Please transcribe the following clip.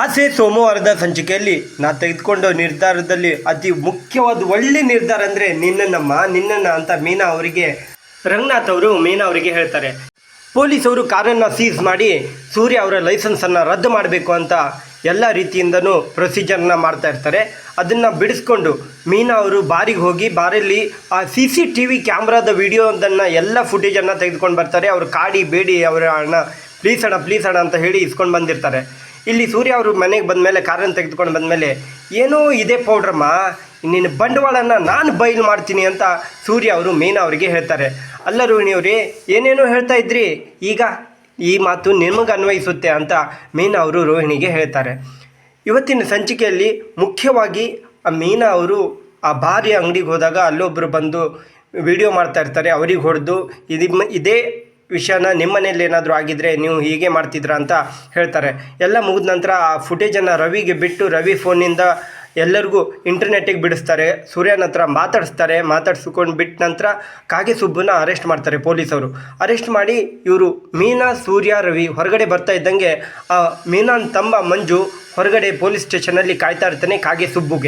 ಆಸೆ ಸೋಮವಾರದ ಸಂಚಿಕೆಯಲ್ಲಿ ನಾ ತೆಗೆದುಕೊಂಡ ನಿರ್ಧಾರದಲ್ಲಿ ಅತಿ ಮುಖ್ಯವಾದ ಒಳ್ಳೆ ನಿರ್ಧಾರ ಅಂದರೆ ನಿನ್ನನ್ನಮ್ಮ ನಿನ್ನನ್ನ ಅಂತ ಮೀನಾ ಅವರಿಗೆ, ರಂಗನಾಥ್ ಅವರು ಮೀನಾ ಅವರಿಗೆ ಹೇಳ್ತಾರೆ. ಪೊಲೀಸವರು ಕಾರನ್ನು ಸೀಸ್ ಮಾಡಿ ಸೂರ್ಯ ಅವರ ಲೈಸೆನ್ಸನ್ನು ರದ್ದು ಮಾಡಬೇಕು ಅಂತ ಎಲ್ಲ ರೀತಿಯಿಂದನೂ ಪ್ರೊಸೀಜರ್ನ ಮಾಡ್ತಾ ಇರ್ತಾರೆ. ಅದನ್ನು ಬಿಡಿಸ್ಕೊಂಡು ಮೀನಾ ಅವರು ಬಾರಿಗೆ ಹೋಗಿ ಬಾರಲ್ಲಿ ಆ ಸಿ ಸಿ ಟಿ ವಿ ಕ್ಯಾಮ್ರಾದ ವಿಡಿಯೋದನ್ನು ಎಲ್ಲ ಫುಟೇಜನ್ನು ತೆಗೆದುಕೊಂಡು ಬರ್ತಾರೆ. ಅವರು ಕಾಡಿ, ಬೇಡಿ, ಅವರ ಅಣ್ಣ ಪ್ಲೀಸ್ ಅಣ್ಣ ಪ್ಲೀಸ್ ಅಣ್ಣ ಅಂತ ಹೇಳಿ ಇಸ್ಕೊಂಡು ಬಂದಿರ್ತಾರೆ. ಇಲ್ಲಿ ಸೂರ್ಯ ಅವರು ಮನೆಗೆ ಬಂದಮೇಲೆ ಕಾರನ್ನು ತೆಗೆದುಕೊಂಡು ಬಂದಮೇಲೆ, ಏನೋ ಇದೆ ಪೌಡ್ರಮ್ಮ, ನಿನ್ನ ಬಂಡವಾಳನ ನಾನು ಬಯಲು ಮಾಡ್ತೀನಿ ಅಂತ ಸೂರ್ಯ ಅವರು ಮೀನಾ ಅವರಿಗೆ ಹೇಳ್ತಾರೆ. ಅಲ್ಲ ರೋಹಿಣಿಯವರೇ ಏನೇನೋ ಹೇಳ್ತಾ ಇದ್ರಿ? ಈಗ ಈ ಮಾತು ನಿಮಗೆ ಅನ್ವಯಿಸುತ್ತೆ ಅಂತ ಮೀನಾ ಅವರು ರೋಹಿಣಿಗೆ ಹೇಳ್ತಾರೆ. ಇವತ್ತಿನ ಸಂಚಿಕೆಯಲ್ಲಿ ಮುಖ್ಯವಾಗಿ ಆ ಮೀನಾ ಅವರು ಆ ಭಾರಿ ಅಂಗಡಿಗೆ ಹೋದಾಗ ಅಲ್ಲೊಬ್ಬರು ಬಂದು ವಿಡಿಯೋ ಮಾಡ್ತಾ ಇರ್ತಾರೆ, ಅವ್ರಿಗೆ ಹೊಡೆದು ಇದು ಇದೇ ವಿಷಯನ ನಿಮ್ಮನೇಲಿ ಏನಾದರೂ ಆಗಿದ್ರೆ ನೀವು ಹೀಗೆ ಮಾಡ್ತಿದ್ರಾ ಅಂತ ಹೇಳ್ತಾರೆ. ಎಲ್ಲ ಮುಗಿದ ನಂತರ ಆ ಫುಟೇಜನ್ನು ರವಿಗೆ ಬಿಟ್ಟು ರವಿ ಫೋನಿಂದ ಎಲ್ಲರಿಗೂ ಇಂಟರ್ನೆಟ್ಟಿಗೆ ಬಿಡಿಸ್ತಾರೆ. ಸೂರ್ಯನ ಹತ್ರ ಮಾತಾಡಿಸ್ತಾರೆ. ಮಾತಾಡಿಸ್ಕೊಂಡು ಬಿಟ್ಟ ನಂತರ ಕಾಗೆ ಸುಬ್ಬನ ಅರೆಸ್ಟ್ ಮಾಡ್ತಾರೆ ಪೊಲೀಸವರು. ಅರೆಸ್ಟ್ ಮಾಡಿ ಇವರು ಮೀನಾ, ಸೂರ್ಯ, ರವಿ ಹೊರಗಡೆ ಬರ್ತಾ ಇದ್ದಂಗೆ ಆ ಮೀನಾನ್ ತಮ್ಮ ಮಂಜು ಹೊರಗಡೆ ಪೊಲೀಸ್ ಸ್ಟೇಷನಲ್ಲಿ ಕಾಯ್ತಾ ಇರ್ತಾನೆ ಕಾಗೆ ಸುಬ್ಬುಗೆ.